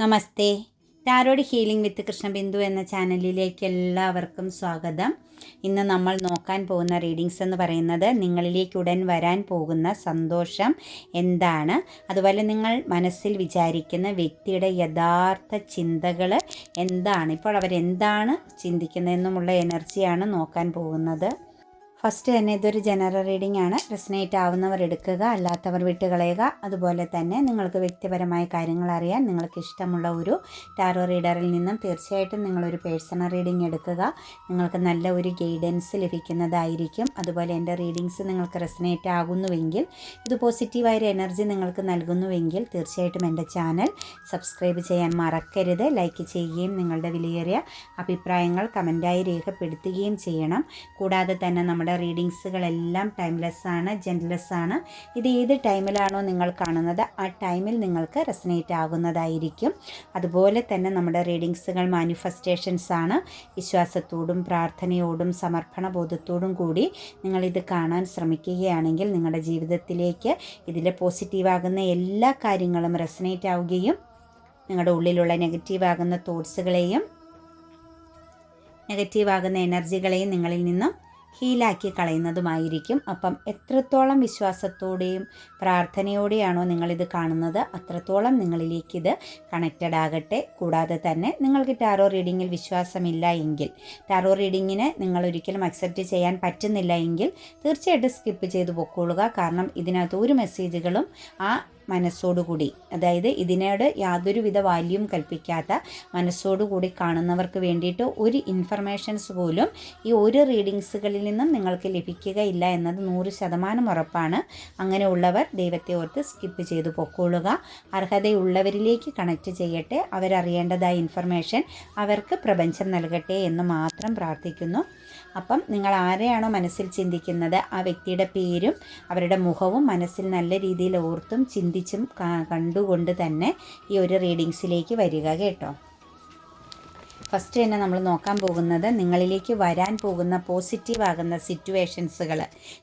Namaste. Tarot healing with Krishnabindu എന്ന ചാനലിലേക്ക് എല്ലാവർക്കും സ്വാഗതം. ഇന്ന് നമ്മൾ നോക്കാൻ പോകുന്ന റീഡിങ്സ് എന്ന് പറയുന്നത് നിങ്ങളിലേക്ക് ഉടൻ വരാൻ പോകുന്ന സന്തോഷം എന്താണ്? അതുപോലെ നിങ്ങൾ മനസ്സിൽ വിചാരിക്കുന്ന വ്യക്തിയുടെ യഥാർത്ഥ ചിന്തകൾ എന്താണ്? ഇപ്പോൾ അവരെന്താണ് ചിന്തിക്കുന്നതെന്നുമുള്ള എനർജിയാണ് നോക്കാൻ പോകുന്നത്. ഫസ്റ്റ് തന്നെ ഇതൊരു ജനറൽ റീഡിംഗ് ആണ്. റെസിനേറ്റ് ആവുന്നവർ എടുക്കുക അല്ലാത്തവർ വിട്ടുകളയുക. അതുപോലെ തന്നെ നിങ്ങൾക്ക് വ്യക്തിപരമായ കാര്യങ്ങൾ അറിയാൻ നിങ്ങൾക്ക് ഇഷ്ടമുള്ള ഒരു ടാറോ റീഡറിൽ നിന്നും തീർച്ചയായിട്ടും നിങ്ങളൊരു പേഴ്സണൽ റീഡിംഗ് എടുക്കുക. നിങ്ങൾക്ക് നല്ല ഒരു ഗൈഡൻസ് ലഭിക്കുന്നതായിരിക്കും. അതുപോലെ എന്റെ റീഡിങ്സ് നിങ്ങൾക്ക് റെസിനേറ്റ് ആകുന്നുവെങ്കിൽ ഇത് പോസിറ്റീവായ ഒരു എനർജി നിങ്ങൾക്ക് നൽകുന്നുവെങ്കിൽ തീർച്ചയായിട്ടും എന്റെ ചാനൽ സബ്സ്ക്രൈബ് ചെയ്യാൻ മറക്കരുത്. ലൈക്ക് ചെയ്യുകയും നിങ്ങളുടെ വിലയേറിയ അഭിപ്രായങ്ങൾ കമന്റായി രേഖപ്പെടുത്തുകയും ചെയ്യണം. കൂടാതെ തന്നെ നമ്മുടെ റീഡിങ്സുകളെല്ലാം ടൈംലെസ് ആണ് ജെൻലെസ് ആണ് ഇത് ഏത് ടൈമിലാണോ നിങ്ങൾ കാണുന്നത് ആ ടൈമിൽ നിങ്ങൾക്ക് റെസനേറ്റ് ആകുന്നതായിരിക്കും അതുപോലെ തന്നെ നമ്മുടെ റീഡിങ്സുകൾ മാനിഫെസ്റ്റേഷൻസ് ആണ് വിശ്വാസത്തോടും പ്രാർത്ഥനയോടും സമർപ്പണ ബോധത്തോടും കൂടി നിങ്ങളിത് കാണാൻ ശ്രമിക്കുകയാണെങ്കിൽ നിങ്ങളുടെ ജീവിതത്തിലേക്ക് ഇതിൽ പോസിറ്റീവാകുന്ന എല്ലാ കാര്യങ്ങളും റെസനേറ്റ് ആവുകയും നിങ്ങളുടെ ഉള്ളിലുള്ള നെഗറ്റീവാകുന്ന തോട്ട്സുകളെയും നെഗറ്റീവാകുന്ന എനർജികളെയും നിങ്ങളിൽ നിന്നും ഹീലാക്കി കളയുന്നതുമായിരിക്കും. അപ്പം എത്രത്തോളം വിശ്വാസത്തോടെയും പ്രാർത്ഥനയോടെയാണോ നിങ്ങളിത് കാണുന്നത് അത്രത്തോളം നിങ്ങളിലേക്ക് ഇത് കണക്റ്റഡ് ആകട്ടെ. കൂടാതെ തന്നെ നിങ്ങൾക്ക് ടാറോ റീഡിങ്ങിൽ വിശ്വാസമില്ല എങ്കിൽ ടാറോ റീഡിങ്ങിന് നിങ്ങൾ ഒരിക്കലും അക്സെപ്റ്റ് ചെയ്യാൻ പറ്റുന്നില്ല എങ്കിൽ തീർച്ചയായിട്ടും സ്കിപ്പ് ചെയ്ത് പൊക്കോളുക. കാരണം ഇതിനകത്ത് ഒരു മെസ്സേജുകളും ആ മനസ്സോടുകൂടി. അതായത് ഇതിനോട് യാതൊരുവിധ വാല്യൂം കൽപ്പിക്കാത്ത മനസ്സോടുകൂടി കാണുന്നവർക്ക് വേണ്ടിയിട്ട് ഒരു ഇൻഫർമേഷൻസ് പോലും ഈ ഒരു റീഡിങ്സുകളിൽ നിന്നും നിങ്ങൾക്ക് ലഭിക്കുകയില്ല എന്നത് നൂറ് ശതമാനം ഉറപ്പാണ്. അങ്ങനെയുള്ളവർ ദൈവത്തെ ഓർത്ത് സ്കിപ്പ് ചെയ്തു പൊക്കോളുക. അർഹതയുള്ളവരിലേക്ക് കണക്ട് ചെയ്യട്ടെ. അവരറിയേണ്ടതായ ഇൻഫർമേഷൻ അവർക്ക് പ്രപഞ്ചം നൽകട്ടെ എന്ന് മാത്രം പ്രാർത്ഥിക്കുന്നു. അപ്പം നിങ്ങൾ ആരെയാണോ മനസ്സിൽ ചിന്തിക്കുന്നത്? ആ വ്യക്തിയുടെ പേരും അവരുടെ മുഖവും മനസ്സിൽ നല്ല രീതിയിൽ ഓർത്തും ചിന്തിച്ചും കണ്ടുകൊണ്ട് തന്നെ ഈ ഒരു റീഡിങ്സിലേക്ക് വരിക കേട്ടോ. ഫസ്റ്റ് തന്നെ നമ്മൾ നോക്കാൻ പോകുന്നത് നിങ്ങളിലേക്ക് വരാൻ പോകുന്ന പോസിറ്റീവ് ആകുന്ന സിറ്റുവേഷൻസുകൾ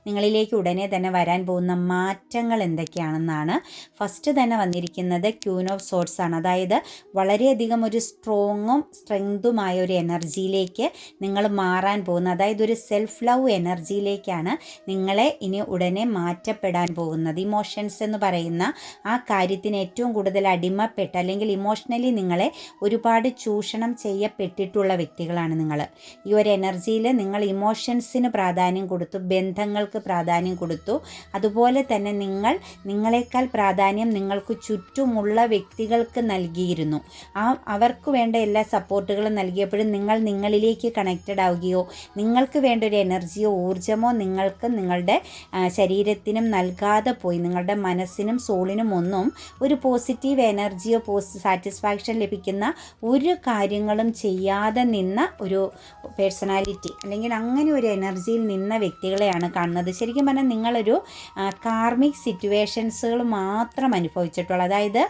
നിങ്ങളിലേക്ക് ഉടനെ തന്നെ വരാൻ പോകുന്ന മാറ്റങ്ങൾ എന്തൊക്കെയാണെന്നാണ് ഫസ്റ്റ് തന്നെ വന്നിരിക്കുന്നത് ക്യൂൻ ഓഫ് സോർട്സ് ആണ്. അതായത് വളരെയധികം ഒരു സ്ട്രോങ്ങും സ്ട്രെങ്തുമായ ഒരു എനർജിയിലേക്ക് നിങ്ങൾ മാറാൻ പോകുന്ന അതായത് ഒരു സെൽഫ് ലവ് എനർജിയിലേക്കാണ് നിങ്ങളെ ഇനി ഉടനെ മാറ്റപ്പെടാൻ പോകുന്നത്. ഇമോഷൻസ് എന്ന് പറയുന്ന ആ കാര്യത്തിന് ഏറ്റവും കൂടുതൽ അടിമപ്പെട്ട് അല്ലെങ്കിൽ ഇമോഷണലി നിങ്ങളെ ഒരുപാട് ചൂഷണം ചെയ്യപ്പെട്ട് പെട്ടിട്ടുള്ള വ്യക്തികളാണ് നിങ്ങൾ. ഈ ഒരു എനർജിയിൽ നിങ്ങൾ ഇമോഷൻസിന് പ്രാധാന്യം കൊടുത്തു ബന്ധങ്ങൾക്ക് പ്രാധാന്യം കൊടുത്തു. അതുപോലെ തന്നെ നിങ്ങൾ നിങ്ങളെക്കാൾ പ്രാധാന്യം നിങ്ങൾക്ക് ചുറ്റുമുള്ള വ്യക്തികൾക്ക് നൽകിയിരുന്നു. ആ അവർക്ക് വേണ്ട എല്ലാ സപ്പോർട്ടുകളും നൽകിയപ്പോഴും നിങ്ങൾ നിങ്ങളിലേക്ക് കണക്റ്റഡ് ആവുകയോ നിങ്ങൾക്ക് വേണ്ട ഒരു എനർജിയോ ഊർജമോ നിങ്ങൾക്ക് നിങ്ങളുടെ ശരീരത്തിനും നൽകാതെ പോയി. നിങ്ങളുടെ മനസ്സിനും സോളിനും ഒന്നും ഒരു പോസിറ്റീവ് എനർജിയോ പോസ് സാറ്റിസ്ഫാക്ഷൻ ലഭിക്കുന്ന ഒരു കാര്യങ്ങളും ചെയ്യാതെ നിന്ന ഒരു പേഴ്സണാലിറ്റി അല്ലെങ്കിൽ അങ്ങനെ ഒരു എനർജിയിൽ നിന്ന വ്യക്തികളെയാണ് കാണുന്നത്. ശരിക്കും പറഞ്ഞാൽ നിങ്ങളൊരു കാർമിക് സിറ്റുവേഷൻസുകൾ മാത്രം അനുഭവിച്ചിട്ടുള്ളൂ. അതായത്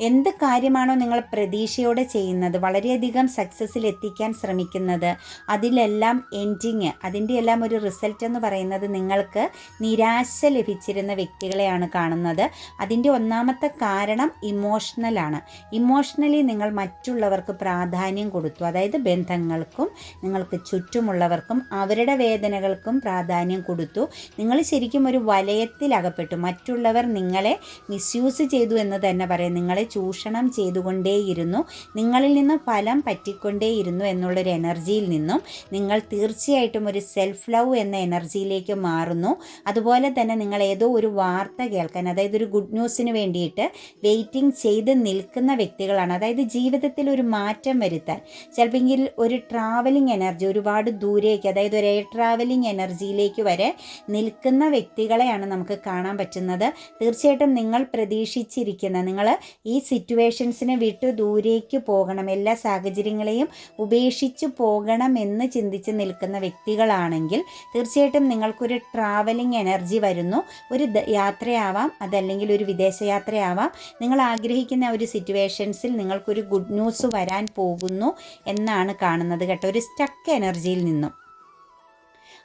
എന്ത് കാര്യമാണോ നിങ്ങൾ പ്രതീക്ഷയോടെ ചെയ്യുന്നത് വളരെയധികം സക്സസ്സിൽ എത്തിക്കാൻ ശ്രമിക്കുന്നത് അതിലെല്ലാം എൻഡിങ് അതിന്റെ എല്ലാം ഒരു റിസൾട്ട് എന്ന് പറയുന്നത് നിങ്ങൾക്ക് നിരാശ ലഭിച്ചിരുന്ന വ്യക്തികളെയാണ് കാണുന്നത്. അതിന്റെ ഒന്നാമത്തെ കാരണം ഇമോഷണലാണ് ഇമോഷണലി നിങ്ങൾ മറ്റുള്ളവർക്ക് പ്രാധാന്യം കൊടുത്തു. അതായത് ബന്ധങ്ങൾക്കും നിങ്ങൾക്ക് ചുറ്റുമുള്ളവർക്കും അവരുടെ വേദനകൾക്കും പ്രാധാന്യം കൊടുത്തു. നിങ്ങൾ ശരിക്കും ഒരു വലയത്തിലകപ്പെട്ടു. മറ്റുള്ളവർ നിങ്ങളെ മിസ്യൂസ് ചെയ്തു എന്ന് തന്നെ പറയാം. നിങ്ങളെ ചൂഷണം ചെയ്തുകൊണ്ടേയിരുന്നു. നിങ്ങളിൽ നിന്ന് ഫലം പറ്റിക്കൊണ്ടേയിരുന്നു എന്നുള്ളൊരു എനർജിയിൽ നിന്നും നിങ്ങൾ തീർച്ചയായിട്ടും ഒരു സെൽഫ് ലവ് എന്ന എനർജിയിലേക്ക് മാറുന്നു. അതുപോലെ തന്നെ നിങ്ങൾ ഏതോ ഒരു വാർത്ത കേൾക്കാൻ അതായത് ഒരു ഗുഡ് ന്യൂസിന് വേണ്ടിയിട്ട് വെയിറ്റിംഗ് ചെയ്ത് നിൽക്കുന്ന വ്യക്തികളാണ്. അതായത് ജീവിതത്തിൽ ഒരു മാറ്റം വരുത്താൻ. ചിലപ്പോൾ ഒരു ട്രാവലിംഗ് എനർജി ഒരുപാട് ദൂരേക്ക് അതായത് ഒരു എയർ ട്രാവലിംഗ് എനർജിയിലേക്ക് വരെ നിൽക്കുന്ന വ്യക്തികളെയാണ് നമുക്ക് കാണാൻ പറ്റുന്നത്. തീർച്ചയായിട്ടും നിങ്ങൾ പ്രതീക്ഷിച്ചിരിക്കുന്ന നിങ്ങൾ ഈ സിറ്റുവേഷൻസിനെ വിട്ട് ദൂരേക്ക് പോകണം. എല്ലാ സാഹചര്യങ്ങളെയും ഉപേക്ഷിച്ച് പോകണം എന്ന് ചിന്തിച്ച് നിൽക്കുന്ന വ്യക്തികളാണെങ്കിൽ തീർച്ചയായിട്ടും നിങ്ങൾക്കൊരു ട്രാവലിംഗ് എനർജി വരുന്നു. ഒരു യാത്രയാവാം അതല്ലെങ്കിൽ ഒരു വിദേശയാത്രയാവാം. നിങ്ങൾ ആഗ്രഹിക്കുന്ന ഒരു സിറ്റുവേഷൻസിൽ നിങ്ങൾക്കൊരു ഗുഡ് ന്യൂസ് വരാൻ പോകുന്നു എന്നാണ് കാണുന്നത് കേട്ടോ. ഒരു സ്റ്റക്ക് എനർജിയിൽ നിന്നും.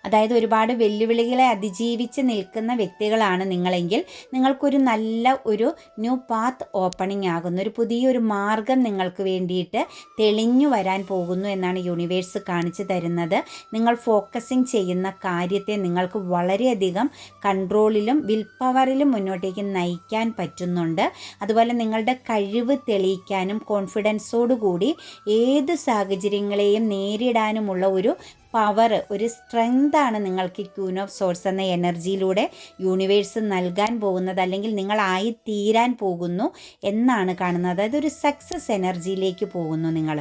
അതായത് ഒരുപാട് വെല്ലുവിളികളെ അതിജീവിച്ച് നിൽക്കുന്ന വ്യക്തികളാണ് നിങ്ങളെങ്കിൽ നിങ്ങൾക്കൊരു നല്ല ഒരു ന്യൂ പാത്ത് ഓപ്പണിംഗ് ആകുന്നു. ഒരു പുതിയൊരു മാർഗം നിങ്ങൾക്ക് വേണ്ടിയിട്ട് തെളിഞ്ഞു വരാൻ പോകുന്നു എന്നാണ് യൂണിവേഴ്സ് കാണിച്ചു തരുന്നത്. നിങ്ങൾ ഫോക്കസിങ് ചെയ്യുന്ന കാര്യത്തെ നിങ്ങൾക്ക് വളരെയധികം കൺട്രോളിലും വിൽ പവറിലും മുന്നോട്ടേക്ക് നയിക്കാൻ പറ്റുന്നുണ്ട്. അതുപോലെ നിങ്ങളുടെ കഴിവ് തെളിയിക്കാനും കോൺഫിഡൻസോടുകൂടി ഏത് സാഹചര്യങ്ങളെയും നേരിടാനുമുള്ള ഒരു പവർ ഒരു സ്ട്രെങ്താണ് നിങ്ങൾക്ക് ക്യൂൻ ഓഫ് സോഴ്സ് എന്ന എനർജിയിലൂടെ യൂണിവേഴ്സ് നൽകാൻ പോകുന്നത് അല്ലെങ്കിൽ നിങ്ങളായി തീരാൻ പോകുന്നു എന്നാണ് കാണുന്നത്. അതായത് ഒരു സക്സസ് എനർജിയിലേക്ക് പോകുന്നു നിങ്ങൾ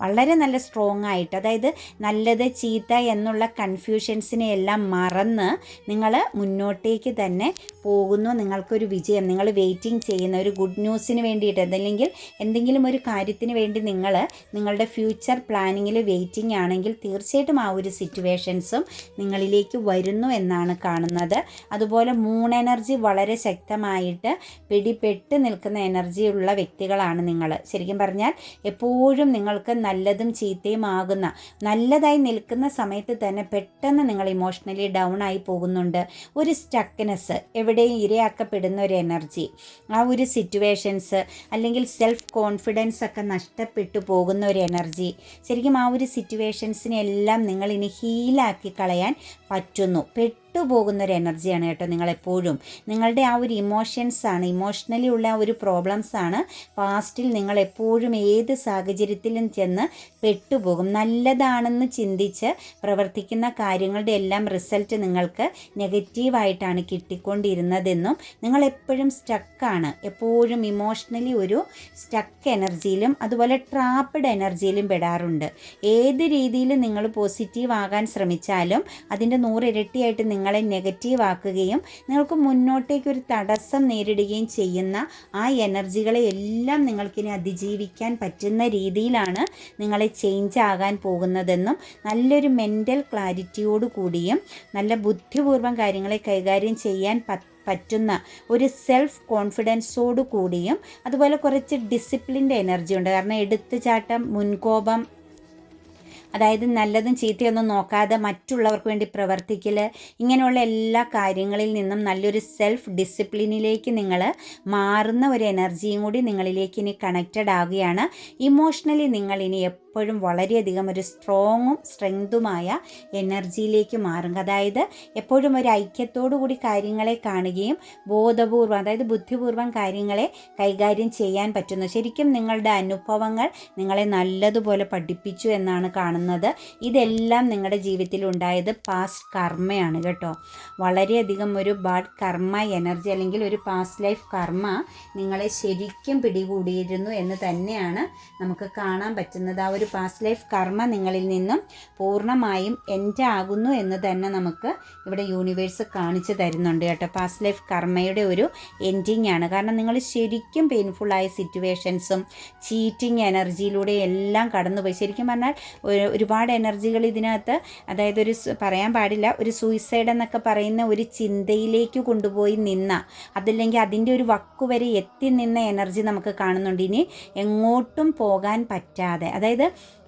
വളരെ നല്ല സ്ട്രോങ് ആയിട്ട് അതായത് നല്ലത് ചീത്ത എന്നുള്ള കൺഫ്യൂഷൻസിനെ എല്ലാം മറന്ന് നിങ്ങൾ മുന്നോട്ടേക്ക് തന്നെ പോകുന്നു. നിങ്ങൾക്കൊരു വിജയം നിങ്ങൾ വെയിറ്റിംഗ് ചെയ്യുന്ന ഒരു ഗുഡ് ന്യൂസിന് വേണ്ടിയിട്ട് അതല്ലെങ്കിൽ എന്തെങ്കിലും ഒരു കാര്യത്തിന് വേണ്ടി നിങ്ങൾ നിങ്ങളുടെ ഫ്യൂച്ചർ പ്ലാനിങ്ങിൽ വെയിറ്റിംഗ് ആണെങ്കിൽ തീർച്ചയായിട്ടും ആ ഒരു സിറ്റുവേഷൻസും നിങ്ങളിലേക്ക് വരുന്നു എന്നാണ് കാണുന്നത്. അതുപോലെ മൂൺ എനർജി വളരെ ശക്തമായിട്ട് പിടിപെട്ട് നിൽക്കുന്ന എനർജിയുള്ള വ്യക്തികളാണ് നിങ്ങൾ ശരിക്കും പറഞ്ഞാൽ എപ്പോഴും നിങ്ങൾക്ക് നല്ലതും ചീത്തയും ആകുന്ന നല്ലതായി നിൽക്കുന്ന സമയത്ത് തന്നെ പെട്ടെന്ന് നിങ്ങൾ ഇമോഷണലി ഡൗൺ ആയി പോകുന്നുണ്ട്. ഒരു സ്റ്റക്നെസ് എവിടെയും ഇരയാക്കപ്പെടുന്ന ഒരു എനർജി ആ ഒരു സിറ്റുവേഷൻസ് അല്ലെങ്കിൽ സെൽഫ് കോൺഫിഡൻസ് ഒക്കെ നഷ്ടപ്പെട്ടു പോകുന്ന ഒരു എനർജി ശരിക്കും ആ ഒരു സിറ്റുവേഷൻസിനെല്ലാം നിങ്ങളിനി ഹീലാക്കി കളയാൻ പറ്റുന്നു. പെട്ടെന്ന് വിട്ടുപോകുന്ന ഒരു എനർജിയാണ് കേട്ടോ നിങ്ങളെപ്പോഴും. നിങ്ങളുടെ ആ ഒരു ഇമോഷൻസ് ആണ് ഇമോഷണലി ഉള്ള ആ ഒരു പ്രോബ്ലംസ് ആണ് പാസ്റ്റിൽ നിങ്ങൾ എപ്പോഴും ഏത് സാഹചര്യത്തിലും ചെന്ന് പെട്ടുപോകും. നല്ലതാണെന്ന് ചിന്തിച്ച് പ്രവർത്തിക്കുന്ന കാര്യങ്ങളുടെ എല്ലാം റിസൾട്ട് നിങ്ങൾക്ക് നെഗറ്റീവായിട്ടാണ് കിട്ടിക്കൊണ്ടിരുന്നതെന്നും നിങ്ങൾ എപ്പോഴും സ്റ്റക്കാണ് എപ്പോഴും ഇമോഷണലി ഒരു സ്റ്റക്ക് എനർജിയിലും അതുപോലെ ട്രാപ്പഡ് എനർജിയിലും പെടാറുണ്ട്. ഏത് രീതിയിൽ നിങ്ങൾ പോസിറ്റീവ് ആകാൻ ശ്രമിച്ചാലും അതിന്റെ നൂറിരട്ടിയായിട്ട് നിങ്ങൾ നിങ്ങളെ നെഗറ്റീവ് ആക്കുകയും നിങ്ങൾക്ക് മുന്നോട്ടേക്ക് ഒരു തടസ്സം നേരിടുകയും ചെയ്യുന്ന ആ എനർജികളെ എല്ലാം നിങ്ങൾക്കിനി അതിജീവിക്കാൻ പറ്റുന്ന രീതിയിലാണ് നിങ്ങളെ ചേഞ്ച് ആകാൻ പോകുന്നതെന്നും നല്ലൊരു മെന്റൽ ക്ലാരിറ്റിയോട് കൂടിയും നല്ല ബുദ്ധിപൂർവം കാര്യങ്ങളെ കൈകാര്യം ചെയ്യാൻ പറ്റുന്ന ഒരു സെൽഫ് കോൺഫിഡൻസോട് കൂടിയും അതുപോലെ കുറച്ച് ഡിസിപ്ലിന്റെ എനർജി ഉണ്ട്. കാരണം എടുത്തുചാട്ടം മുൻകോപം അതായത് നല്ലതും ചീത്തയൊന്നും നോക്കാതെ മറ്റുള്ളവർക്ക് വേണ്ടി പ്രവർത്തിക്കൽ ഇങ്ങനെയുള്ള എല്ലാ കാര്യങ്ങളിൽ നിന്നും നല്ലൊരു സെൽഫ് ഡിസിപ്ലിനിലേക്ക് നിങ്ങൾ മാറുന്ന ഒരു എനർജിയും കൂടി നിങ്ങളിലേക്ക് ഇനി കണക്റ്റഡ് ആവുകയാണ്. ഇമോഷണലി നിങ്ങൾ ഇനി എപ്പോഴും വളരെയധികം ഒരു സ്ട്രോങ്ങും സ്ട്രെങ്തുമായ എനർജിയിലേക്ക് മാറും. അതായത് എപ്പോഴും ഒരു ഐക്യത്തോടു കൂടി കാര്യങ്ങളെ കാണുകയും ബോധപൂർവം അതായത് ബുദ്ധിപൂർവം കാര്യങ്ങളെ കൈകാര്യം ചെയ്യാൻ പറ്റുന്നു. ശരിക്കും നിങ്ങളുടെ അനുഭവങ്ങൾ നിങ്ങളെ നല്ലതുപോലെ പഠിപ്പിച്ചു എന്നാണ് കാണുന്നത്. ഇതെല്ലാം നിങ്ങളുടെ ജീവിതത്തിൽ ഉണ്ടായത് പാസ്റ്റ് കർമ്മയാണ് കേട്ടോ. വളരെയധികം ഒരു ബാഡ് കർമ്മ എനർജി അല്ലെങ്കിൽ ഒരു പാസ്റ്റ് ലൈഫ് കർമ്മ നിങ്ങളെ ശരിക്കും പിടികൂടിയിരുന്നു എന്ന് തന്നെയാണ് നമുക്ക് കാണാൻ പറ്റുന്നത്. ആ ഒരു ഒരു പാസ്റ്റ് ലൈഫ് കർമ്മ നിങ്ങളിൽ നിന്നും പൂർണമായും എന്റെ ആകുന്നു എന്ന് തന്നെ നമുക്ക് ഇവിടെ യൂണിവേഴ്സ് കാണിച്ചു തരുന്നുണ്ട് കേട്ടോ. പാസ്റ്റ് ലൈഫ് കർമ്മയുടെ ഒരു എൻഡിങ് ആണ്. കാരണം നിങ്ങൾ ശരിക്കും പെയിൻഫുള്ളായ സിറ്റുവേഷൻസും ചീറ്റിംഗ് എനർജിയിലൂടെ എല്ലാം കടന്നുപോയി. ശരിക്കും പറഞ്ഞാൽ ഒരുപാട് എനർജികൾ ഇതിനകത്ത് അതായത് ഒരു പറയാൻ പാടില്ല ഒരു സൂയിസൈഡ് എന്നൊക്കെ പറയുന്ന ഒരു ചിന്തയിലേക്ക് കൊണ്ടുപോയി നിന്ന അതല്ലെങ്കിൽ അതിന്റെ ഒരു വക്കുവരെ എത്തി നിന്ന എനർജി നമുക്ക് കാണുന്നുണ്ട്. ഇനി എങ്ങോട്ടും പോകാൻ പറ്റാതെ അതായത്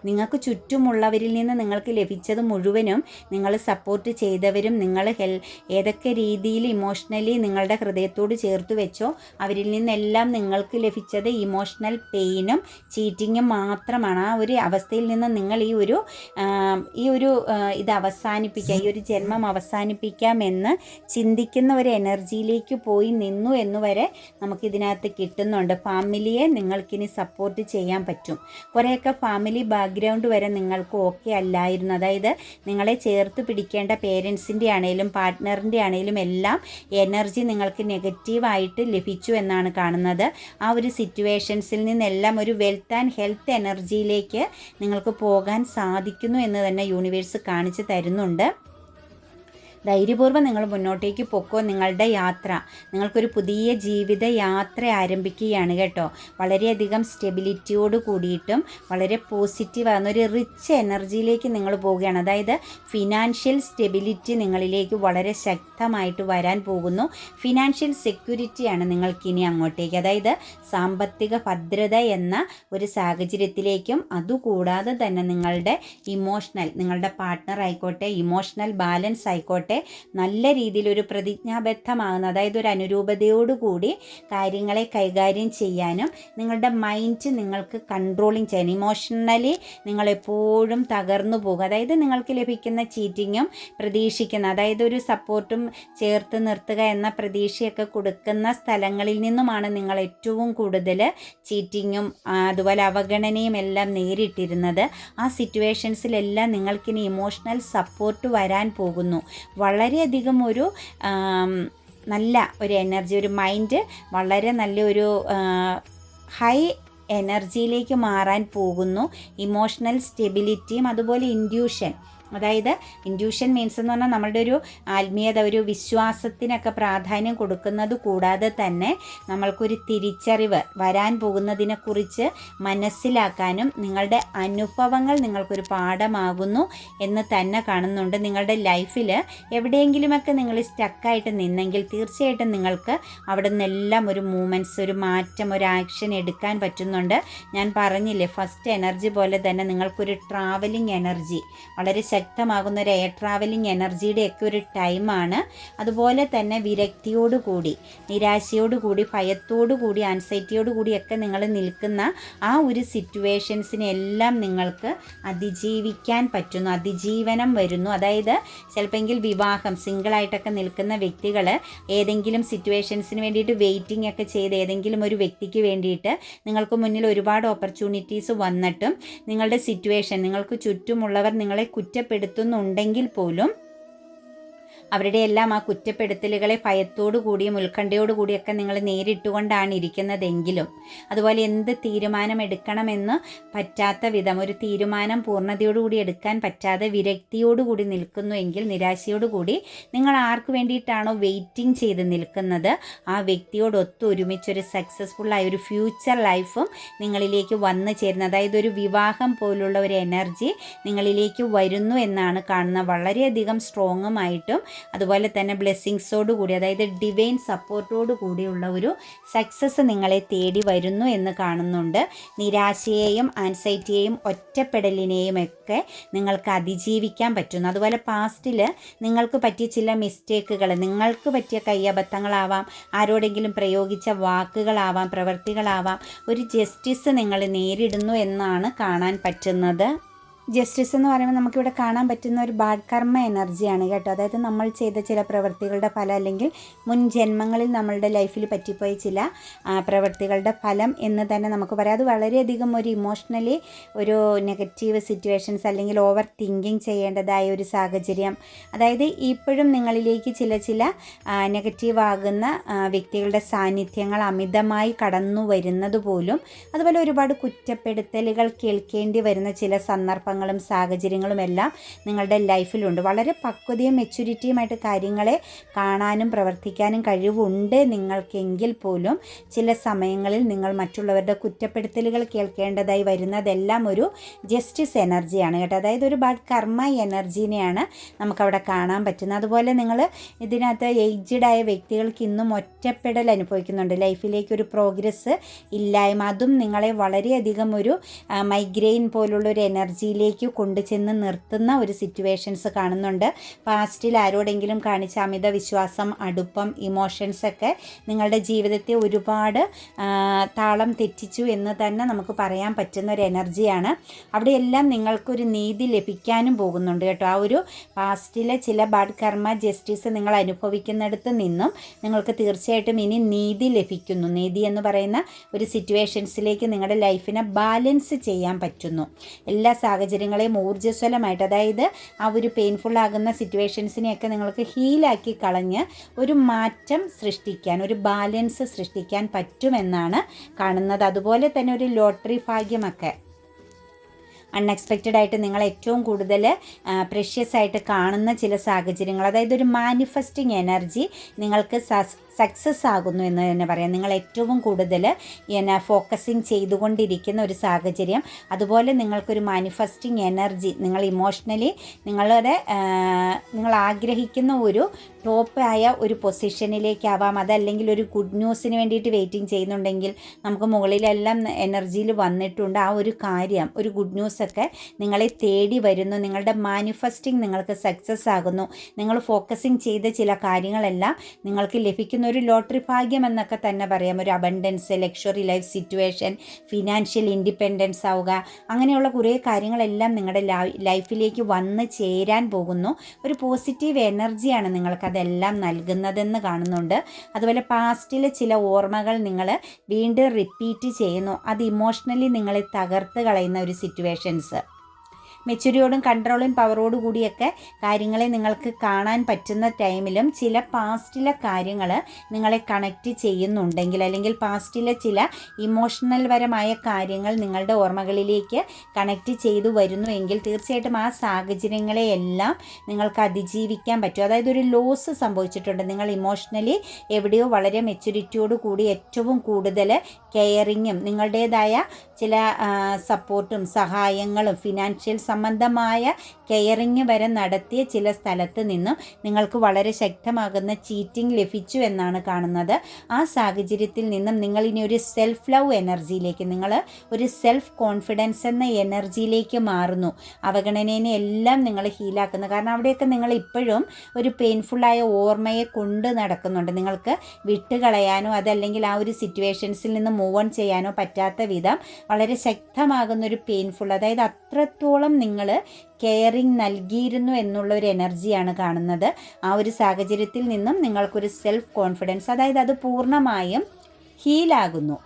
നിങ്ങൾക്ക് ചുറ്റുമുള്ളവരിൽ നിന്ന് നിങ്ങൾക്ക് ലഭിച്ചത് മുഴുവനും നിങ്ങൾ സപ്പോർട്ട് ചെയ്തവരും നിങ്ങൾ ഹെൽ ഏതൊക്കെ രീതിയിൽ ഇമോഷണലി നിങ്ങളുടെ ഹൃദയത്തോട് ചേർത്ത് വെച്ചോ അവരിൽ നിന്നെല്ലാം നിങ്ങൾക്ക് ലഭിച്ചത് ഇമോഷണൽ പെയിനും ചീറ്റിങ്ങും മാത്രമാണ്. ആ ഒരു അവസ്ഥയിൽ നിന്ന് നിങ്ങൾ ഈ ഒരു ഈ ഒരു ഇത് അവസാനിപ്പിക്കുക ഈ ഒരു ജന്മം അവസാനിപ്പിക്കാമെന്ന് ചിന്തിക്കുന്ന ഒരു എനർജിയിലേക്ക് പോയി നിന്നു എന്ന് വരെ നമുക്കിതിനകത്ത് കിട്ടുന്നുണ്ട്. ഫാമിലിയെ നിങ്ങൾക്കിനി സപ്പോർട്ട് ചെയ്യാൻ പറ്റും. കുറേയൊക്കെ ഫാമിലി ബാക്ക്ഗ്രൗണ്ട് വരെ നിങ്ങൾക്ക് ഓക്കെ അല്ലായിരുന്നു. അതായത് നിങ്ങളെ ചേർത്ത് പിടിക്കേണ്ട പേരൻസിന്റെ ആണെങ്കിലും പാർട്ട്ണറിന്റെ ആണെങ്കിലും എല്ലാം എനർജി നിങ്ങൾക്ക് നെഗറ്റീവായിട്ട് ലഭിച്ചു എന്നാണ് കാണുന്നത്. ആ ഒരു സിറ്റുവേഷൻസിൽ നിന്നെല്ലാം ഒരു വെൽത്ത് ആൻഡ് ഹെൽത്ത് എനർജിയിലേക്ക് നിങ്ങൾക്ക് പോകാൻ സാധിക്കുന്നു എന്ന് തന്നെ യൂണിവേഴ്സ് കാണിച്ചു തരുന്നുണ്ട്. ധൈര്യപൂർവം നിങ്ങൾ മുന്നോട്ടേക്ക് പൊക്കോ നിങ്ങളുടെ യാത്ര. നിങ്ങൾക്കൊരു പുതിയ ജീവിത യാത്ര ആരംഭിക്കുകയാണ് കേട്ടോ. വളരെയധികം സ്റ്റെബിലിറ്റിയോട് കൂടിയിട്ടും വളരെ പോസിറ്റീവ് ആകുന്ന ഒരു റിച്ച് എനർജിയിലേക്ക് നിങ്ങൾ പോവുകയാണ്. അതായത് ഫിനാൻഷ്യൽ സ്റ്റെബിലിറ്റി നിങ്ങളിലേക്ക് വളരെ ശക്തമായിട്ട് വരാൻ പോകുന്നു. ഫിനാൻഷ്യൽ സെക്യൂരിറ്റിയാണ് നിങ്ങൾക്കിനി അങ്ങോട്ടേക്ക്. അതായത് സാമ്പത്തിക ഭദ്രത എന്ന ഒരു സാഹചര്യത്തിലേക്കും അതുകൂടാതെ തന്നെ നിങ്ങളുടെ ഇമോഷണൽ നിങ്ങളുടെ പാർട്ട്ണർ ആയിക്കോട്ടെ ഇമോഷണൽ ബാലൻസ് ആയിക്കോട്ടെ നല്ല രീതിയിൽ ഒരു പ്രതിജ്ഞാബദ്ധമാകുന്ന അതായത് ഒരു അനുരൂപതയോടുകൂടി കാര്യങ്ങളെ കൈകാര്യം ചെയ്യാനും നിങ്ങളുടെ മൈൻഡ് നിങ്ങൾക്ക് കൺട്രോളിങ് ചെയ്യാൻ ഇമോഷണലി നിങ്ങളെപ്പോഴും തകർന്നു പോകും അതായത് നിങ്ങൾക്ക് ലഭിക്കുന്ന ചീറ്റിങ്ങും പ്രതീക്ഷിക്കുന്ന അതായത് ഒരു സപ്പോർട്ടും ചേർത്ത് നിർത്തുക എന്ന പ്രതീക്ഷയൊക്കെ കൊടുക്കുന്ന സ്ഥലങ്ങളിൽ നിന്നുമാണ് നിങ്ങൾ ഏറ്റവും കൂടുതൽ ചീറ്റിങ്ങും അതുപോലെ അവഗണനയും എല്ലാം നേരിട്ടിരുന്നത്. ആ സിറ്റുവേഷൻസിലെല്ലാം നിങ്ങൾക്കിനി ഇമോഷണൽ സപ്പോർട്ട് വരാൻ പോകുന്നു. വളരെയധികം ഒരു നല്ല ഒരു എനർജി ഒരു മൈൻഡ് വളരെ നല്ലൊരു ഹൈ എനർജിയിലേക്ക് മാറാൻ പോകുന്നു. ഇമോഷണൽ സ്റ്റെബിലിറ്റിയും അതുപോലെ ഇൻഡ്യൂഷൻ അതായത് ഇൻഡ്യൂഷൻ മീൻസ് എന്ന് പറഞ്ഞാൽ നമ്മളുടെ ഒരു ആത്മീയത ഒരു വിശ്വാസത്തിനൊക്കെ പ്രാധാന്യം കൊടുക്കുന്നത് കൂടാതെ തന്നെ നമ്മൾക്കൊരു തിരിച്ചറിവ് വരാൻ പോകുന്നതിനെക്കുറിച്ച് മനസ്സിലാക്കാനും നിങ്ങളുടെ അനുഭവങ്ങൾ നിങ്ങൾക്കൊരു പാഠമാകുന്നു എന്ന് തന്നെ കാണുന്നുണ്ട്. നിങ്ങളുടെ ലൈഫിൽ എവിടെയെങ്കിലുമൊക്കെ നിങ്ങൾ സ്റ്റക്കായിട്ട് നിന്നെങ്കിൽ തീർച്ചയായിട്ടും നിങ്ങൾക്ക് അവിടെ നിന്നെല്ലാം ഒരു മൂമെന്റ്സ് ഒരു മാറ്റം ഒരു ആക്ഷൻ എടുക്കാൻ പറ്റുന്നുണ്ട്. ഞാൻ പറഞ്ഞില്ലേ ഫസ്റ്റ് എനർജി പോലെ തന്നെ നിങ്ങൾക്കൊരു ട്രാവലിംഗ് എനർജി വളരെ ശക്തമാകുന്ന ഒരു എയർ ട്രാവലിംഗ് എനർജിയുടെ ഒക്കെ ഒരു ടൈമാണ് അതുപോലെ തന്നെ വിരക്തിയോടുകൂടി നിരാശയോടുകൂടി ഭയത്തോടുകൂടി ആൻസൈറ്റിയോടുകൂടിയൊക്കെ നിങ്ങൾ നിൽക്കുന്ന ആ ഒരു സിറ്റുവേഷൻസിനെല്ലാം നിങ്ങൾക്ക് അതിജീവിക്കാൻ പറ്റുന്നു അതിജീവനം വരുന്നു. അതായത് ചിലപ്പോൾ വിവാഹം സിംഗിളായിട്ടൊക്കെ നിൽക്കുന്ന വ്യക്തികൾ ഏതെങ്കിലും സിറ്റുവേഷൻസിന് വേണ്ടിയിട്ട് വെയിറ്റിംഗ് ഒക്കെ ചെയ്ത് ഏതെങ്കിലും ഒരു വ്യക്തിക്ക് വേണ്ടിയിട്ട് നിങ്ങൾക്ക് മുന്നിൽ ഒരുപാട് ഓപ്പർച്യൂണിറ്റീസ് വന്നിട്ടും നിങ്ങളുടെ സിറ്റുവേഷൻ നിങ്ങൾക്ക് ചുറ്റുമുള്ളവർ നിങ്ങളെ കുറ്റ കുറ്റപ്പെടുത്തുന്നുണ്ടെങ്കിൽ പോലും അവരുടെ എല്ലാം ആ കുറ്റപ്പെടുത്തലുകളെ ഭയത്തോടു കൂടിയും ഉത്കണ്ഠയോടു കൂടിയൊക്കെ നിങ്ങൾ നേരിട്ടുകൊണ്ടാണ് ഇരിക്കുന്നതെങ്കിലും അതുപോലെ എന്ത് തീരുമാനം എടുക്കണമെന്ന് പറ്റാത്ത വിധം ഒരു തീരുമാനം പൂർണതയോടുകൂടി എടുക്കാൻ പറ്റാതെ വിരക്തിയോടുകൂടി നിൽക്കുന്നു എങ്കിൽ നിരാശയോടുകൂടി നിങ്ങൾ ആർക്ക് വേണ്ടിയിട്ടാണോ വെയിറ്റിംഗ് ചെയ്ത് നിൽക്കുന്നത്? ആ വ്യക്തിയോട് ഒത്തൊരുമിച്ചൊരു സക്സസ്ഫുൾ ആയ ഒരു ഫ്യൂച്ചർ ലൈഫും നിങ്ങളിലേക്ക് വന്നു ചേരുന്നത് അതായത് ഒരു വിവാഹം പോലുള്ള ഒരു എനർജി നിങ്ങളിലേക്ക് വരുന്നു എന്നാണ് കാണുന്നത്. വളരെയധികം സ്ട്രോങ്ങുമായിട്ടും അതുപോലെ തന്നെ ബ്ലെസ്സിങ്സോട് കൂടി അതായത് ഡിവൈൻ സപ്പോർട്ടോട് കൂടിയുള്ള ഒരു സക്സസ് നിങ്ങളെ തേടി വരുന്നു എന്ന് കാണുന്നുണ്ട്. നിരാശയെയും ആൻസൈറ്റിയെയും ഒറ്റപ്പെടലിനെയും ഒക്കെ നിങ്ങൾക്ക് അതിജീവിക്കാൻ പറ്റുന്നു. അതുപോലെ പാസ്റ്റിൽ നിങ്ങൾക്ക് പറ്റിയ ചില മിസ്റ്റേക്കുകൾ നിങ്ങൾക്ക് പറ്റിയ കയ്യബദ്ധങ്ങളാവാം ആരോടെങ്കിലും പ്രയോഗിച്ച വാക്കുകളാവാം പ്രവൃത്തികളാവാം ഒരു ജസ്റ്റിസ് നിങ്ങൾ നേരിടുന്നു എന്നാണ് കാണാൻ പറ്റുന്നത്. ജസ്റ്റിസ് എന്ന് പറയുമ്പോൾ നമുക്കിവിടെ കാണാൻ പറ്റുന്ന ഒരു ബാഡ് കർമ്മ എനർജിയാണ് കേട്ടോ. അതായത് നമ്മൾ ചെയ്ത ചില പ്രവൃത്തികളുടെ ഫലം അല്ലെങ്കിൽ മുൻ ജന്മങ്ങളിൽ നമ്മളുടെ ലൈഫിൽ പറ്റിപ്പോയ ചില പ്രവൃത്തികളുടെ ഫലം എന്ന് തന്നെ നമുക്ക് പറയാം. അത് വളരെയധികം ഒരു ഇമോഷണലി ഒരു നെഗറ്റീവ് സിറ്റുവേഷൻസ് അല്ലെങ്കിൽ ഓവർ തിങ്കിങ് ചെയ്യേണ്ടതായ ഒരു സാഹചര്യം. അതായത് ഇപ്പോഴും നിങ്ങളിലേക്ക് ചില ചില നെഗറ്റീവ് ആകുന്ന വ്യക്തികളുടെ സാന്നിധ്യങ്ങൾ അമിതമായി കടന്നു വരുന്നത് പോലും അതുപോലെ ഒരുപാട് കുറ്റപ്പെടുത്തലുകൾ കേൾക്കേണ്ടി വരുന്ന ചില സന്ദർഭങ്ങൾ സന്ദർഭങ്ങളും സാഹചര്യങ്ങളും എല്ലാം നിങ്ങളുടെ ലൈഫിലുണ്ട്. വളരെ പക്വതയും മെച്യൂരിറ്റിയുമായിട്ട് കാര്യങ്ങളെ കാണാനും പ്രവർത്തിക്കാനും കഴിവുണ്ട് നിങ്ങൾക്കെങ്കിൽ പോലും. ചില സമയങ്ങളിൽ നിങ്ങൾ മറ്റുള്ളവരുടെ കുറ്റപ്പെടുത്തലുകൾ കേൾക്കേണ്ടതായി വരുന്നതെല്ലാം ഒരു ജസ്റ്റിസ് എനർജിയാണ് കേട്ടോ. അതായത് ഒരു ബാഡ് കർമ്മ എനർജീനെയാണ് നമുക്കവിടെ കാണാൻ പറ്റുന്നത്. അതുപോലെ നിങ്ങൾ ഇതിനകത്ത് ഏജ്ഡായ വ്യക്തികൾക്ക് ഇന്നും ഒറ്റപ്പെടൽ അനുഭവിക്കുന്നുണ്ട്. ലൈഫിലേക്ക് ഒരു പ്രോഗ്രസ് ഇല്ലായ്മ. അതും നിങ്ങളെ വളരെയധികം ഒരു മൈഗ്രെയിൻ പോലുള്ള ഒരു എനർജിയിലേക്ക് ലെവലിലേക്ക് കൊണ്ടുചെന്ന് നിർത്തുന്ന ഒരു സിറ്റുവേഷൻസ് കാണുന്നുണ്ട്. പാസ്റ്റിൽ ആരോടെങ്കിലും കാണിച്ച അമിത വിശ്വാസം അടുപ്പം ഇമോഷൻസ് ഒക്കെ നിങ്ങളുടെ ജീവിതത്തെ ഒരുപാട് താളം തെറ്റിച്ചു എന്ന് തന്നെ നമുക്ക് പറയാൻ പറ്റുന്ന ഒരു എനർജിയാണ് അവിടെയെല്ലാം നിങ്ങൾക്കൊരു നീതി ലഭിക്കാനും പോകുന്നുണ്ട് കേട്ടോ. ആ ഒരു പാസ്റ്റിലെ ചില ബാഡ് കർമ്മ ജസ്റ്റിസ് നിങ്ങൾ അനുഭവിക്കുന്നിടത്ത് നിന്നും നിങ്ങൾക്ക് തീർച്ചയായിട്ടും ഇനി നീതി ലഭിക്കുന്നു. നീതി എന്ന് പറയുന്ന ഒരു സിറ്റുവേഷൻസിലേക്ക് നിങ്ങളുടെ ലൈഫിനെ ബാലൻസ് ചെയ്യാൻ പറ്റുന്നു. എല്ലാ സാഹചര്യം സാഹചര്യങ്ങളെയും ഊർജസ്വലമായിട്ട് അതായത് ആ ഒരു പെയിൻഫുൾ ആകുന്ന സിറ്റുവേഷൻസിനെയൊക്കെ നിങ്ങൾക്ക് ഹീലാക്കി കളഞ്ഞ് ഒരു മാറ്റം സൃഷ്ടിക്കാൻ ഒരു ബാലൻസ് സൃഷ്ടിക്കാൻ പറ്റുമെന്നാണ് കാണുന്നത്. അതുപോലെ തന്നെ ഒരു ലോട്ടറി ഭാഗ്യമൊക്കെ അൺഎക്സ്പെക്റ്റഡ് ആയിട്ട് നിങ്ങൾ ഏറ്റവും കൂടുതൽ പ്രഷ്യസ് ആയിട്ട് കാണുന്ന ചില സാഹചര്യങ്ങൾ അതായത് ഒരു മാനിഫെസ്റ്റിംഗ് എനർജി നിങ്ങൾക്ക് സക്സസ് ആകുന്നു എന്ന് തന്നെ പറയാം. നിങ്ങൾ ഏറ്റവും കൂടുതൽ എന്നാ ഫോക്കസിങ് ചെയ്തുകൊണ്ടിരിക്കുന്ന ഒരു സാഹചര്യം അതുപോലെ നിങ്ങൾക്കൊരു മാനിഫെസ്റ്റിംഗ് എനർജി നിങ്ങൾ ഇമോഷണലി നിങ്ങളുടെ നിങ്ങൾ ആഗ്രഹിക്കുന്ന ഒരു ടോപ്പ് ആയ ഒരു പൊസിഷനിലേക്കാവാം അതല്ലെങ്കിൽ ഒരു ഗുഡ് ന്യൂസിന് വേണ്ടിയിട്ട് വെയിറ്റിംഗ് ചെയ്യുന്നുണ്ടെങ്കിൽ നമുക്ക് മുകളിലെല്ലാം എനർജിയിൽ വന്നിട്ടുണ്ട്. ആ ഒരു കാര്യം ഒരു ഗുഡ് ന്യൂസൊക്കെ നിങ്ങളെ തേടി വരുന്നു. നിങ്ങളുടെ മാനിഫെസ്റ്റിംഗ് നിങ്ങൾക്ക് സക്സസ് ആകുന്നു. നിങ്ങൾ ഫോക്കസിങ് ചെയ്ത ചില കാര്യങ്ങളെല്ലാം നിങ്ങൾക്ക് ലഭിക്കുന്ന ഒരു ലോട്ടറി ഭാഗ്യം എന്നൊക്കെ തന്നെ പറയാം. ഒരു abundance luxury life situation financial independence ആവുക അങ്ങനെയുള്ള കുറേ കാര്യങ്ങളെല്ലാം നിങ്ങളുടെ ലൈഫിലേക്ക് വന്ന് ചേരാൻ പോകുന്നു. ഒരു പോസിറ്റീവ് എനർജിയാണ് നിങ്ങൾക്കതെല്ലാം നൽകുന്നതെന്ന് കാണുന്നുണ്ട്. അതുപോലെ പാസ്റ്റിലെ ചില ഓർമ്മകൾ നിങ്ങൾ വീണ്ടും റിപ്പീറ്റ് ചെയ്യുന്നു. അത് ഇമോഷണലി നിങ്ങളെ തകർത്ത് കളയുന്ന ഒരു സിറ്റുവേഷൻസ് മെച്ചുരിയോടും കൺട്രോളും പവറോടും കൂടിയൊക്കെ കാര്യങ്ങളെ നിങ്ങൾക്ക് കാണാൻ പറ്റുന്ന ടൈമിലും ചില പാസ്റ്റിലെ കാര്യങ്ങൾ നിങ്ങളെ കണക്റ്റ് ചെയ്യുന്നുണ്ടെങ്കിൽ അല്ലെങ്കിൽ പാസ്റ്റിലെ ചില ഇമോഷണൽ പരമായ കാര്യങ്ങൾ നിങ്ങളുടെ ഓർമ്മകളിലേക്ക് കണക്റ്റ് ചെയ്തു വരുന്നുവെങ്കിൽ തീർച്ചയായിട്ടും ആ സാഹചര്യങ്ങളെയെല്ലാം നിങ്ങൾക്ക് അതിജീവിക്കാൻ പറ്റും. അതായത് ഒരു ലോസ് സംഭവിച്ചിട്ടുണ്ട്. നിങ്ങൾ ഇമോഷണലി എവിടെയോ വളരെ മെച്യൂരിറ്റിയോട് കൂടി ഏറ്റവും കൂടുതൽ കെയറിങ്ങും നിങ്ങളുടേതായ ചില സപ്പോർട്ടും സഹായങ്ങളും ഫിനാൻഷ്യൽ സംബന്ധമായ കെയറിങ് വരെ നടത്തിയ ചില സ്ഥലത്ത് നിന്നും നിങ്ങൾക്ക് വളരെ ശക്തമാകുന്ന ചീറ്റിംഗ് ലഭിച്ചു എന്നാണ് കാണുന്നത്. ആ സാഹചര്യത്തിൽ നിന്നും നിങ്ങൾ ഇനി ഒരു സെൽഫ് ലവ് എനർജിയിലേക്ക് നിങ്ങൾ ഒരു സെൽഫ് കോൺഫിഡൻസ് എന്ന എനർജിയിലേക്ക് മാറുന്നു. അവഗണനേനെ എല്ലാം നിങ്ങൾ ഹീലാക്കുന്നു കാരണം അവിടെയൊക്കെ നിങ്ങൾ ഇപ്പോഴും ഒരു പെയിൻഫുള്ളായ ഓർമ്മയെ കൊണ്ട് നടക്കുന്നുണ്ട്. നിങ്ങൾക്ക് വിട്ടുകളയാനോ അതല്ലെങ്കിൽ ആ ഒരു സിറ്റുവേഷൻസിൽ നിന്ന് മൂവ് ഓൺ ചെയ്യാനോ പറ്റാത്ത വിധം വളരെ ശക്തമാകുന്ന ഒരു പെയിൻഫുൾ അതായത് അത്രത്തോളം നിങ്ങൾ കെയറിങ് നൽകിയിരുന്നു എന്നുള്ള ഒരു എനർജിയാണ് കാണുന്നത്. ആ ഒരു സാഹചര്യത്തിൽ നിന്നും നിങ്ങൾക്കൊരു സെൽഫ് കോൺഫിഡൻസ് അതായത് അത് പൂർണമായും ഹീലാകുന്നു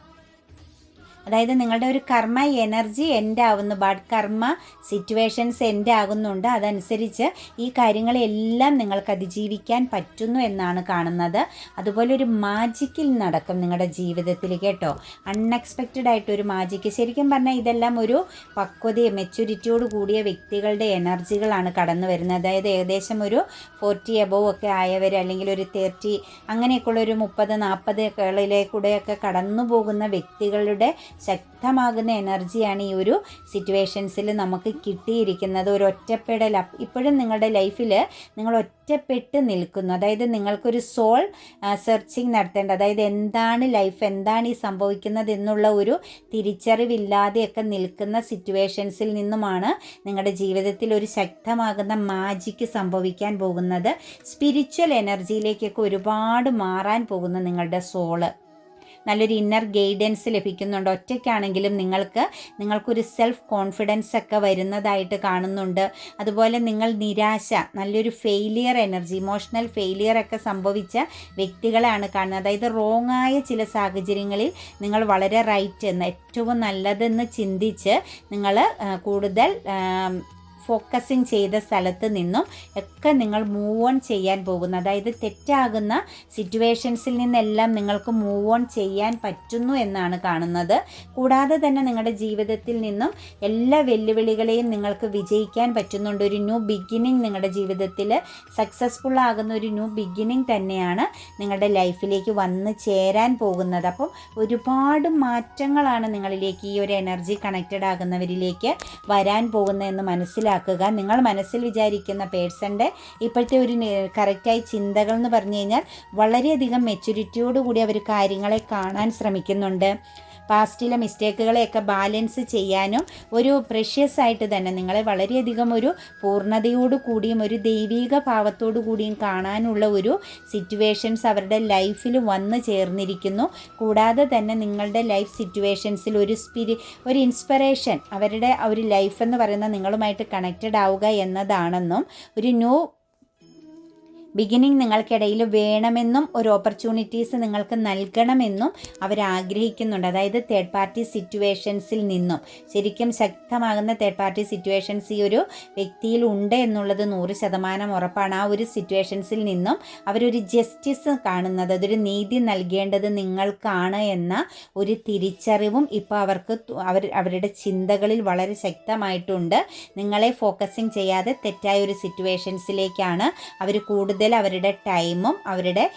അതായത് നിങ്ങളുടെ ഒരു കർമ്മ എനർജി എൻഡ് ആവുന്നു ബഡ് കർമ്മ സിറ്റുവേഷൻസ് എൻഡ് ആകുന്നുണ്ട് അതനുസരിച്ച് ഈ കാര്യങ്ങളെല്ലാം നിങ്ങൾക്ക് അതിജീവിക്കാൻ പറ്റുന്നു എന്നാണ് കാണുന്നത്. അതുപോലെ ഒരു മാജിക്കിൽ നടക്കും നിങ്ങളുടെ ജീവിതത്തിൽ കേട്ടോ. അൺഎക്സ്പെക്റ്റഡ് ആയിട്ടൊരു മാജിക്ക് ശരിക്കും പറഞ്ഞാൽ ഇതെല്ലാം ഒരു പക്വതയും മെച്യൂരിറ്റിയോട് കൂടിയ വ്യക്തികളുടെ എനർജികളാണ് കടന്നു വരുന്നത്. അതായത് ഏകദേശം ഒരു ഫോർട്ടി എബോവ് ഒക്കെ ആയവർ അല്ലെങ്കിൽ ഒരു തേർട്ടി അങ്ങനെയൊക്കെയുള്ള ഒരു മുപ്പത് നാൽപ്പത് കളിലേക്കൂടെയൊക്കെ കടന്നു പോകുന്ന വ്യക്തികളുടെ ശക്തമാകുന്ന എനർജിയാണ് ഈ ഒരു സിറ്റുവേഷൻസിൽ നമുക്ക് കിട്ടിയിരിക്കുന്നത്. ഒരു ഒറ്റപ്പെടൽ. ഇപ്പോഴും നിങ്ങളുടെ ലൈഫിൽ നിങ്ങൾ ഒറ്റപ്പെട്ട് നിൽക്കുന്നു. അതായത് നിങ്ങൾക്കൊരു സോൾ സെർച്ചിങ് നടത്തേണ്ട അതായത് എന്താണ് ലൈഫ്? എന്താണ് ഈ സംഭവിക്കുന്നത് എന്നുള്ള ഒരു തിരിച്ചറിവില്ലാതെയൊക്കെ നിൽക്കുന്ന സിറ്റുവേഷൻസിൽ നിന്നുമാണ് നിങ്ങളുടെ ജീവിതത്തിൽ ഒരു ശക്തമാകുന്ന മാജിക്ക് സംഭവിക്കാൻ പോകുന്നത്. സ്പിരിച്വൽ എനർജിയിലേക്കൊക്കെ ഒരുപാട് മാറാൻ പോകുന്നു നിങ്ങളുടെ സോൾ. നല്ലൊരു ഇന്നർ ഗൈഡൻസ് ലഭിക്കുന്നുണ്ട്. ഒറ്റയ്ക്കാണെങ്കിലും നിങ്ങൾക്ക് നിങ്ങൾക്കൊരു സെൽഫ് കോൺഫിഡൻസ് ഒക്കെ വരുന്നതായിട്ട് കാണുന്നുണ്ട്. അതുപോലെ നിങ്ങൾ നിരാശ നല്ലൊരു ഫെയിലിയർ എനർജി ഇമോഷണൽ ഫെയിലിയർ ഒക്കെ സംഭവിച്ച വ്യക്തികളാണ് കാണുന്നത്. അതായത് റോങ് ആയ ചില സാഹചര്യങ്ങളിൽ നിങ്ങൾ വളരെ റൈറ്റ് എന്ന് ഏറ്റവും നല്ലതെന്ന് ചിന്തിച്ച് നിങ്ങൾ കൂടുതൽ ഫോക്കസിങ് ചെയ്ത സ്ഥലത്ത് നിന്നും ഒക്കെ നിങ്ങൾ മൂവ് ഓൺ ചെയ്യാൻ പോകുന്നു. അതായത് തെറ്റാകുന്ന സിറ്റുവേഷൻസിൽ നിന്നെല്ലാം നിങ്ങൾക്ക് മൂവ് ഓൺ ചെയ്യാൻ പറ്റുന്നു എന്നാണ് കാണുന്നത്. കൂടാതെ തന്നെ നിങ്ങളുടെ ജീവിതത്തിൽ നിന്നും എല്ലാ വെല്ലുവിളികളെയും നിങ്ങൾക്ക് വിജയിക്കാൻ പറ്റുന്നുണ്ട്. ഒരു ന്യൂ ബിഗിനിങ് നിങ്ങളുടെ ജീവിതത്തിൽ സക്സസ്ഫുൾ ആകുന്ന ഒരു ന്യൂ ബിഗിനിങ് തന്നെയാണ് നിങ്ങളുടെ ലൈഫിലേക്ക് വന്ന് ചേരാൻ പോകുന്നത്. അപ്പം ഒരുപാട് മാറ്റങ്ങളാണ് നിങ്ങളിലേക്ക് ഈ ഒരു എനർജി കണക്റ്റഡ് ആകുന്നവരിലേക്ക് വരാൻ പോകുന്നതെന്ന് മനസ്സിലാക്കുക മനസ്സിലാക്കുക. നിങ്ങൾ മനസ്സിൽ വിചാരിക്കുന്ന പേഴ്സന്റെ ഇപ്പോഴത്തെ ഒരു കറക്റ്റായി ചിന്തകൾ എന്ന് പറഞ്ഞു കഴിഞ്ഞാൽ വളരെയധികം മെച്യൂരിറ്റിയോടുകൂടി അവർ കാര്യങ്ങളെ കാണാൻ ശ്രമിക്കുന്നുണ്ട്. പാസ്റ്റിലെ മിസ്റ്റേക്കുകളെയൊക്കെ ബാലൻസ് ചെയ്യാനും ഒരു പ്രഷ്യസ് ആയിട്ട് തന്നെ നിങ്ങളെ വളരെയധികം ഒരു പൂർണതയോടു കൂടിയും ഒരു ദൈവിക ഭാവത്തോടു കൂടിയും കാണാനുള്ള ഒരു സിറ്റുവേഷൻസ് അവരുടെ ലൈഫിൽ വന്നു ചേർന്നിരിക്കുന്നു. കൂടാതെ തന്നെ നിങ്ങളുടെ ലൈഫ് സിറ്റുവേഷൻസിൽ ഒരു സ്പിരി ഒരു ഇൻസ്പിറേഷൻ അവരുടെ ഒരു ലൈഫ് എന്ന് പറയുന്നത് നിങ്ങളുമായിട്ട് കണക്റ്റഡ് ആവുക എന്നതാണെന്നും ഒരു ന്യൂ ബിഗിനിങ് നിങ്ങൾക്കിടയിൽ വേണമെന്നും ഒരു ഓപ്പർച്യൂണിറ്റീസ് നിങ്ങൾക്ക് നൽകണമെന്നും അവർ ആഗ്രഹിക്കുന്നുണ്ട്. അതായത് തേർഡ് പാർട്ടി സിറ്റുവേഷൻസിൽ നിന്നും. ശരിക്കും ശക്തമാകുന്ന തേർഡ് പാർട്ടി സിറ്റുവേഷൻസ് ഈ ഒരു വ്യക്തിയിൽ ഉണ്ട് എന്നുള്ളത് നൂറ് ശതമാനം ഉറപ്പാണ്. ആ ഒരു സിറ്റുവേഷൻസിൽ നിന്നും അവരൊരു ജസ്റ്റിസ് കാണുന്നത് അതൊരു നീതി നൽകേണ്ടത് നിങ്ങൾക്കാണ് എന്ന ഒരു തിരിച്ചറിവും ഇപ്പോൾ അവർക്ക് അവർ അവരുടെ ചിന്തകളിൽ വളരെ ശക്തമായിട്ടുണ്ട്. നിങ്ങളെ ഫോക്കസിങ് ചെയ്യാതെ തെറ്റായ ഒരു സിറ്റുവേഷൻസിലേക്കാണ് അവർ കൂടുതൽ അവരുടെ ടൈമും അവരുടെ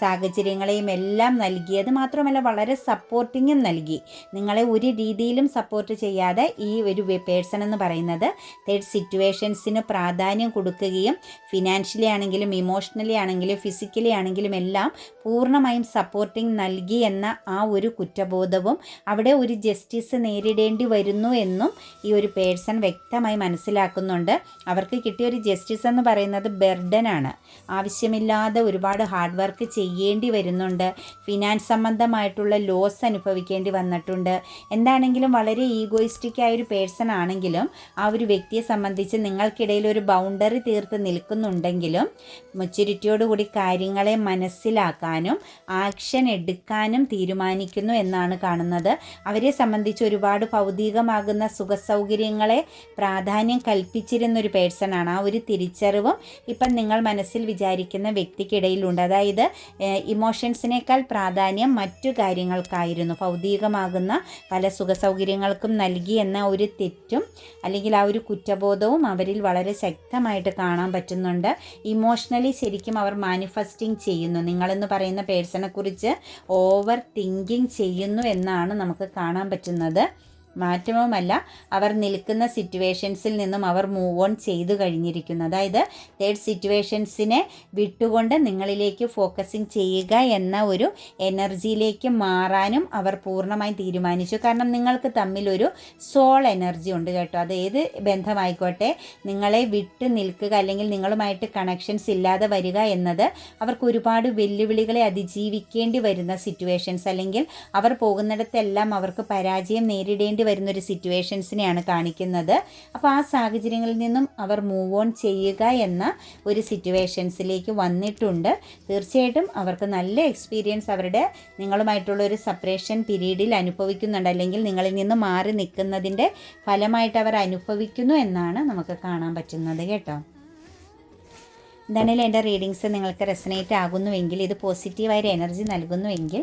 സാഹചര്യങ്ങളെയും എല്ലാം നൽകിയത് മാത്രമല്ല വളരെ സപ്പോർട്ടിങ്ങും നൽകി. നിങ്ങളെ ഒരു രീതിയിലും സപ്പോർട്ട് ചെയ്യാതെ ഈ ഒരു പേഴ്സൺ എന്ന് പറയുന്നത് തേർഡ് സിറ്റുവേഷൻസിന് പ്രാധാന്യം കൊടുക്കുകയും ഫിനാൻഷ്യലി ആണെങ്കിലും ഇമോഷണലി ആണെങ്കിലും ഫിസിക്കലി ആണെങ്കിലും എല്ലാം പൂർണമായും സപ്പോർട്ടിങ് നൽകി എന്ന ആ ഒരു കുറ്റബോധവും അവിടെ ഒരു ജസ്റ്റിസ് നേരിടേണ്ടി വരുന്നു എന്നും ഈ ഒരു പേഴ്സൺ വ്യക്തമായി മനസ്സിലാക്കുന്നുണ്ട്. അവർക്ക് കിട്ടിയ ഒരു ജസ്റ്റിസ് എന്ന് പറയുന്നത് ബെർഡനാണ് ആവശ്യമില്ലാതെ ഒരുപാട് ഹാർഡ് വർക്ക് ചെയ്യേണ്ടി വരുന്നുണ്ട്. ഫിനാൻസ് സംബന്ധമായിട്ടുള്ള ലോസ് അനുഭവിക്കേണ്ടി വന്നിട്ടുണ്ട്. എന്താണെങ്കിലും വളരെ ഈഗോയിസ്റ്റിക് ആയ ഒരു പേഴ്സൺ ആണെങ്കിലും ആ ഒരു വ്യക്തിയെ സംബന്ധിച്ച് നിങ്ങൾക്കിടയിൽ ഒരു ബൗണ്ടറി തീർത്ത് നിൽക്കുന്നുണ്ടെങ്കിലും മെച്യൂരിറ്റിയോടുകൂടി കാര്യങ്ങളെ മനസ്സിലാക്കാനും ആക്ഷൻ എടുക്കാനും തീരുമാനിക്കുന്നു എന്നാണ് കാണുന്നത്. അവരെ സംബന്ധിച്ച് ഒരുപാട് ഭൗതികമാകുന്ന സുഖസൗകര്യങ്ങളെ പ്രാധാന്യം കൽപ്പിച്ചിരുന്ന ഒരു ആണ്. ആ ഒരു തിരിച്ചറിവും ഇപ്പം നിങ്ങൾ മനസ്സിൽ വിചാരിക്കുന്ന വ്യക്തിക്കിടയിലുണ്ട്. അതായത് ഇമോഷൻസിനേക്കാൾ പ്രാധാന്യം മറ്റു കാര്യങ്ങൾക്കായിരുന്നു. ഭൗതികമാകുന്ന പല സുഖ സൗകര്യങ്ങൾക്കും നൽകി എന്ന ഒരു തെറ്റും അല്ലെങ്കിൽ ആ ഒരു കുറ്റബോധവും അവരിൽ വളരെ ശക്തമായിട്ട് കാണാൻ പറ്റുന്നുണ്ട്. ഇമോഷണലി ശരിക്കും അവർ മാനിഫെസ്റ്റിംഗ് ചെയ്യുന്നു. നിങ്ങളെന്ന് പറയുന്ന പേഴ്സണെക്കുറിച്ച് ഓവർ തിങ്കിങ് ചെയ്യുന്നു എന്നാണ് നമുക്ക് കാണാൻ പറ്റുന്നത്. മാറ്റവുമല്ല അവർ നിൽക്കുന്ന സിറ്റുവേഷൻസിൽ നിന്നും അവർ മൂവ് ഓൺ ചെയ്തു കഴിഞ്ഞിരിക്കുന്നു. അതായത് തേർഡ് സിറ്റുവേഷൻസിനെ വിട്ടുകൊണ്ട് നിങ്ങളിലേക്ക് ഫോക്കസിങ് ചെയ്യുക എന്ന ഒരു എനർജിയിലേക്ക് മാറാനും അവർ പൂർണമായും തീരുമാനിച്ചു. കാരണം നിങ്ങൾക്ക് തമ്മിലൊരു സോൾ എനർജി ഉണ്ട് കേട്ടോ. അത് ഏത് ബന്ധമായിക്കോട്ടെ നിങ്ങളെ വിട്ട് നിൽക്കുക അല്ലെങ്കിൽ നിങ്ങളുമായിട്ട് കണക്ഷൻസ് ഇല്ലാതെ വരിക എന്നത് അവർക്ക് ഒരുപാട് വെല്ലുവിളികളെ അതിജീവിക്കേണ്ടി വരുന്ന സിറ്റുവേഷൻസ് അല്ലെങ്കിൽ അവർ പോകുന്നിടത്തെല്ലാം അവർക്ക് പരാജയം നേരിടേണ്ടി വരുന്നൊരു സിറ്റുവേഷൻസിനെയാണ് കാണിക്കുന്നത്. അപ്പോൾ ആ സാഹചര്യങ്ങളിൽ നിന്നും അവർ മൂവ് ഓൺ ചെയ്യുക എന്ന ഒരു സിറ്റുവേഷൻസിലേക്ക് വന്നിട്ടുണ്ട്. തീർച്ചയായിട്ടും അവർക്ക് നല്ല എക്സ്പീരിയൻസ് അവരുടെ നിങ്ങളുമായിട്ടുള്ള ഒരു സെപ്പറേഷൻ പീരീഡിൽ അനുഭവിക്കുന്നുണ്ട്. അല്ലെങ്കിൽ നിങ്ങളിൽ നിന്ന് മാറി നിൽക്കുന്നതിന്റെ ഫലമായിട്ട് അവർ അനുഭവിക്കുന്നു എന്നാണ് നമുക്ക് കാണാൻ പറ്റുന്നത് കേട്ടോ. എന്താണെങ്കിലും എന്റെ റീഡിങ്സ് നിങ്ങൾക്ക് റെസനേറ്റ് ആകുന്നുവെങ്കിൽ ഇത് പോസിറ്റീവായൊരു എനർജി നൽകുന്നുവെങ്കിൽ